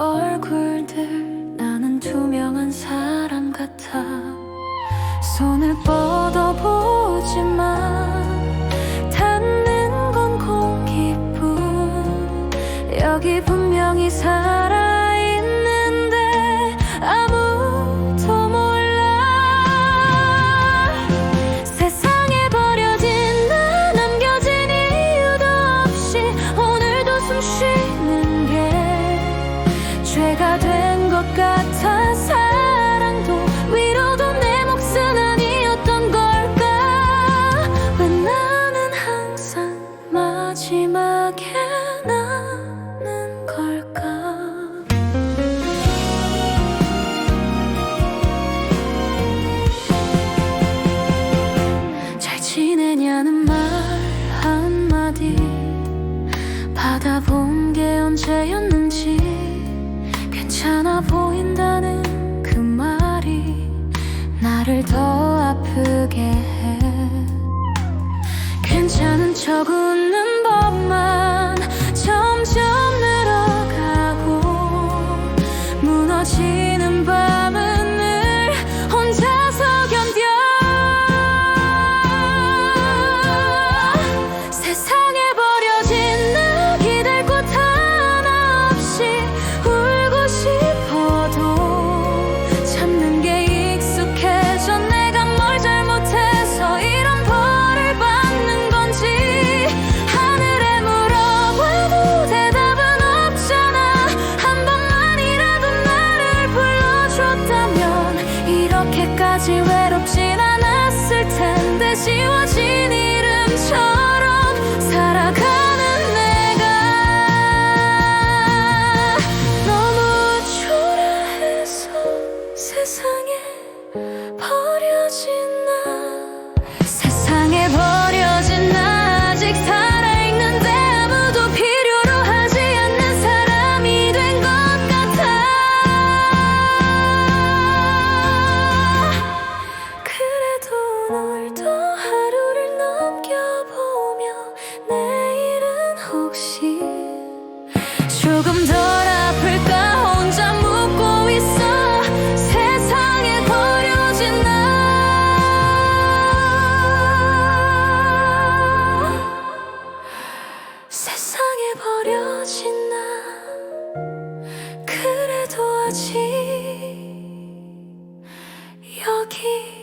얼굴들 나는 투명한 사람 같아. 손을 뻗어보지만 닿는 건 공기뿐 여기 분명히 사람 더 아프게 해. 괜찮은 척 웃는 법만 점점 늘어가고 무너지는 밤은 늘 혼자서 견뎌. 세상 버려진 날 지 여기